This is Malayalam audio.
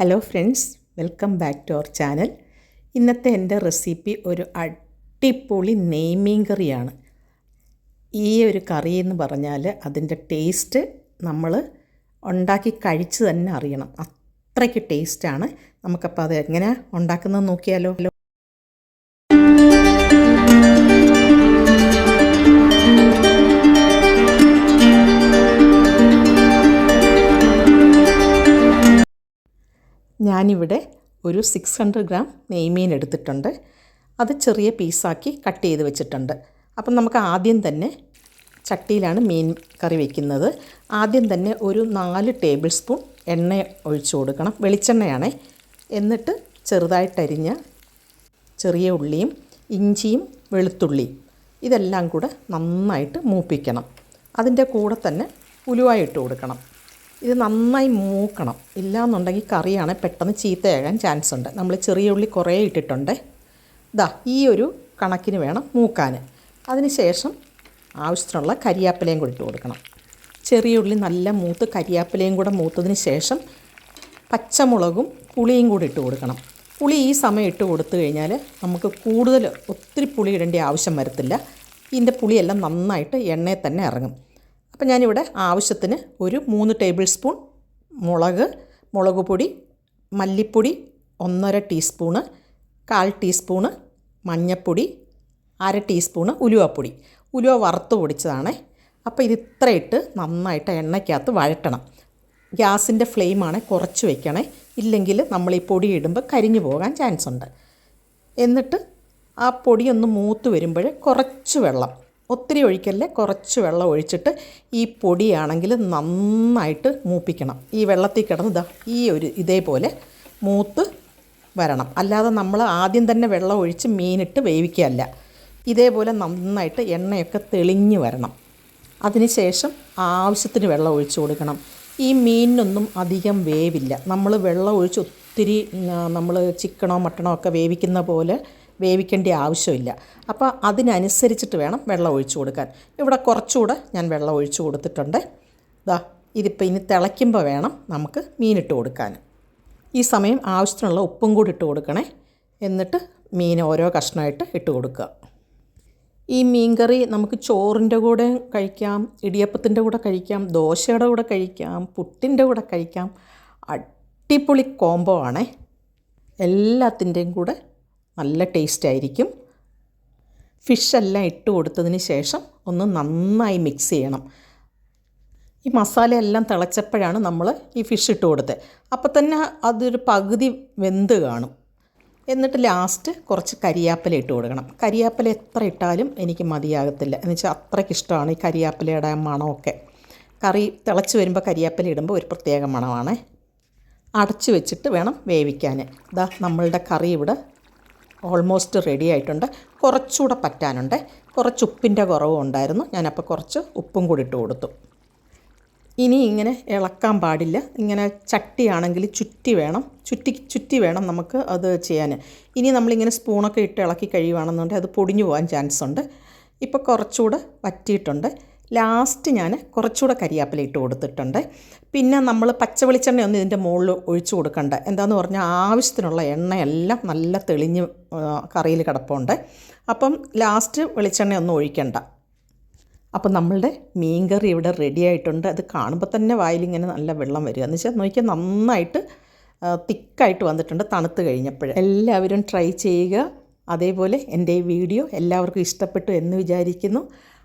Hello friends welcome back to our channel ഇന്നത്തെ എന്റെ റെസിപ്പി ഒരു അടിപൊളി നെയ്മീൻ കറിയാണ്. ഈ ഒരു കറി എന്ന് പറഞ്ഞാൽ അതിന്റെ ടേസ്റ്റ് നമ്മൾ ഉണ്ടാക്കി കഴിച്ച് തന്നെ അറിയണം. അത്രയ്ക്ക് ടേസ്റ്റാണ് നമുക്കപ്പോൾ അത് എങ്ങനെ ഉണ്ടാക്കുന്നത് നോക്കിയാലോ? ഞാനിവിടെ ഒരു സിക്സ് ഹൺഡ്രഡ് ഗ്രാം നെയ്മീൻ എടുത്തിട്ടുണ്ട്. അത് ചെറിയ പീസാക്കി കട്ട് ചെയ്ത് വെച്ചിട്ടുണ്ട്. അപ്പം നമുക്ക് ആദ്യം തന്നെ ചട്ടിയിലാണ് മീൻ കറി വയ്ക്കുന്നത് ആദ്യം തന്നെ ഒരു നാല് ടേബിൾ സ്പൂൺ എണ്ണ ഒഴിച്ചു കൊടുക്കണം. വെളിച്ചെണ്ണയാണ്. എന്നിട്ട് ചെറുതായിട്ടരിഞ്ഞ ചെറിയ ഉള്ളിയും ഇഞ്ചിയും വെളുത്തുള്ളിയും ഇതെല്ലാം കൂടെ നന്നായിട്ട് മൂപ്പിക്കണം. അതിന്റെ കൂടെ തന്നെ ഉലുവായിട്ട് കൊടുക്കണം. ഇത് നന്നായി മൂക്കണം. ഇല്ലയെന്നുണ്ടെങ്കിൽ കറിയാണ് പെട്ടെന്ന് ചീത്തയാകാൻ ചാൻസ് ഉണ്ട്. നമ്മൾ ചെറിയ ഉള്ളി കുറേ ഇട്ടിട്ടുണ്ട്. ഇതാ ഈ ഒരു കണക്കിന് വേണം മൂക്കാൻ. അതിന് ശേഷം ആവശ്യത്തിനുള്ള കരിയാപ്പിലയും കൂടി ഇട്ട് കൊടുക്കണം. ചെറിയ ഉള്ളി നല്ല മൂത്ത് കരിയാപ്പിലയും കൂടെ മൂത്തതിന് ശേഷം പച്ചമുളകും പുളിയും കൂടി ഇട്ട് കൊടുക്കണം. പുളി ഈ സമയം ഇട്ട് കൊടുത്തു കഴിഞ്ഞാൽ നമുക്ക് കൂടുതൽ ഒത്തിരി പുളി ഇടേണ്ട ആവശ്യം വരത്തില്ല. ഇതിന്റെ പുളിയെല്ലാം നന്നായിട്ട് എണ്ണയിൽ തന്നെ ഇറങ്ങും. അപ്പം ഞാനിവിടെ ആവശ്യത്തിന് ഒരു മൂന്ന് ടേബിൾ സ്പൂൺ മുളക് മുളക് പൊടി മല്ലിപ്പൊടി ഒന്നര ടീസ്പൂണ് കാൽ ടീസ്പൂണ് മഞ്ഞൾപ്പൊടി അര ടീസ്പൂണ് ഉലുവപ്പൊടി. ഉലുവ വറുത്ത് പൊടിച്ചതാണേ. അപ്പോൾ ഇത് ഇത്ര ഇട്ട് നന്നായിട്ട് എണ്ണയ്ക്കകത്ത് വഴറ്റണം. ഗ്യാസിന്റെ ഫ്ലെയിമാണ് കുറച്ച് വെക്കണേ. ഇല്ലെങ്കിൽ നമ്മൾ ഈ പൊടി ഇടുമ്പോൾ കരിഞ്ഞു പോകാൻ ചാൻസ് ഉണ്ട് എന്നിട്ട് ആ പൊടിയൊന്ന് മൂത്ത് വരുമ്പോൾ കുറച്ച് വെള്ളം ഒത്തിരി ഒഴിക്കല്ലേ? കുറച്ച് വെള്ളം ഒഴിച്ചിട്ട് ഈ പൊടിയാണെങ്കിൽ നന്നായിട്ട് മൂപ്പിക്കണം. ഈ വെള്ളത്തിൽ കിടന്ന് ഇതാ ഈ ഒരു ഇതേപോലെ മൂത്ത് വരണം. അല്ലാതെ നമ്മൾ ആദ്യം തന്നെ വെള്ളം ഒഴിച്ച് മീനിട്ട് വേവിക്കുകയല്ല. ഇതേപോലെ നന്നായിട്ട് എണ്ണയൊക്കെ തെളിഞ്ഞ് വരണം. അതിനുശേഷം ആവശ്യത്തിന് വെള്ളം ഒഴിച്ചു കൊടുക്കണം. ഈ മീനിനൊന്നും അധികം വേവില്ല. നമ്മൾ വെള്ളം ഒഴിച്ച് ഒത്തിരി നമ്മൾ ചിക്കണോ മട്ടണോ ഒക്കെ വേവിക്കുന്ന പോലെ വേവിക്കേണ്ട ആവശ്യമില്ല. അപ്പോൾ അതിനനുസരിച്ചിട്ട് വേണം വെള്ളം ഒഴിച്ചു കൊടുക്കാൻ. ഇവിടെ കുറച്ചുകൂടെ ഞാൻ വെള്ളം ഒഴിച്ചു കൊടുത്തിട്ടുണ്ട്. ഇതാ ഇതിപ്പോൾ ഇനി തിളയ്ക്കുമ്പോൾ വേണം നമുക്ക് മീനിട്ട് കൊടുക്കാൻ. ഈ സമയം ആവശ്യത്തിനുള്ള ഉപ്പും കൂടി ഇട്ട് കൊടുക്കണേ. എന്നിട്ട് മീൻ ഓരോ കഷ്ണമായിട്ട് ഇട്ട് കൊടുക്കുക. ഈ മീൻകറി നമുക്ക് ചോറിന്റെ കൂടെ കഴിക്കാം ഇടിയപ്പത്തിന്റെ കൂടെ കഴിക്കാം ദോശയുടെ കൂടെ കഴിക്കാം പുട്ടിന്റെ കൂടെ കഴിക്കാം. അടിപൊളി കോംബോ ആണേ. എല്ലാത്തിന്റെയും കൂടെ നല്ല ടേസ്റ്റ് ആയിരിക്കും. ഫിഷെല്ലാം ഇട്ട് കൊടുത്തതിന് ശേഷം ഒന്ന് നന്നായി മിക്സ് ചെയ്യണം. ഈ മസാല എല്ലാം തിളച്ചപ്പോഴാണ് നമ്മൾ ഈ ഫിഷ് ഇട്ട് കൊടുത്തത്. അപ്പോൾ തന്നെ അതൊരു പകുതി വെന്ത് കാണും. എന്നിട്ട് ലാസ്റ്റ് കുറച്ച് കരിയാപ്പില ഇട്ട് കൊടുക്കണം. കരിയാപ്പില എത്ര ഇട്ടാലും എനിക്ക് മതിയാകത്തില്ല. എന്ന് വെച്ചാൽ അത്രയ്ക്ക് ഇഷ്ടമാണ് ഈ കരിയാപ്പിലയുടെ മണമൊക്കെ. കറി തിളച്ച് വരുമ്പോൾ കരിയാപ്പില ഇടുമ്പോൾ ഒരു പ്രത്യേക മണമാണ്. അടച്ചു വെച്ചിട്ട് വേണം വേവിക്കാൻ. ഇതാ നമ്മളുടെ കറി ഇവിടെ ഓൾമോസ്റ്റ് റെഡി ആയിട്ടുണ്ട്. കുറച്ചുകൂടെ പറ്റാനുണ്ട്. കുറച്ച് ഉപ്പിന്റെ കുറവും ഉണ്ടായിരുന്നു. ഞാനപ്പോൾ കുറച്ച് ഉപ്പും കൂടി ഇട്ട് കൊടുത്തു. ഇനി ഇങ്ങനെ ഇളക്കാൻ പാടില്ല. ഇങ്ങനെ ചട്ടിയാണെങ്കിൽ ചുറ്റി വേണം. ചുറ്റി ചുറ്റി വേണം നമുക്ക് അത് ചെയ്യാൻ. ഇനി നമ്മളിങ്ങനെ സ്പൂണൊക്കെ ഇട്ട് ഇളക്കി കഴിയുവാണെന്നുണ്ടെങ്കിൽ അത് പൊടിഞ്ഞു പോകാൻ ചാൻസ് ഉണ്ട് ഇപ്പോൾ കുറച്ചുകൂടെ വറ്റിയിട്ടുണ്ട്. ലാസ്റ്റ് ഞാൻ കുറച്ചുകൂടെ കരിയാപ്പില ഇട്ട് കൊടുത്തിട്ടുണ്ട്. പിന്നെ നമ്മൾ പച്ച വെളിച്ചെണ്ണ ഒന്നും ഇതിന്റെ മുകളിൽ ഒഴിച്ചു കൊടുക്കണ്ട. എന്താണെന്ന് പറഞ്ഞാൽ ആവശ്യത്തിനുള്ള എണ്ണയെല്ലാം നല്ല തെളിഞ്ഞ് കറിയിൽ കിടപ്പുണ്ട്. അപ്പം ലാസ്റ്റ് വെളിച്ചെണ്ണ ഒന്നും ഒഴിക്കണ്ട. അപ്പം നമ്മളുടെ മീൻ കറി ഇവിടെ റെഡി ആയിട്ടുണ്ട്. അത് കാണുമ്പോൾ തന്നെ വായിലിങ്ങനെ നല്ല വെള്ളം വരിക. എന്ന് വെച്ചാൽ നോക്കിയാൽ നന്നായിട്ട് തിക്കായിട്ട് വന്നിട്ടുണ്ട് തണുത്ത് കഴിഞ്ഞപ്പോൾ എല്ലാവരും ട്രൈ ചെയ്യുക. അതേപോലെ എന്റെ ഈ വീഡിയോ എല്ലാവർക്കും ഇഷ്ടപ്പെട്ടു എന്ന് വിചാരിക്കുന്നു.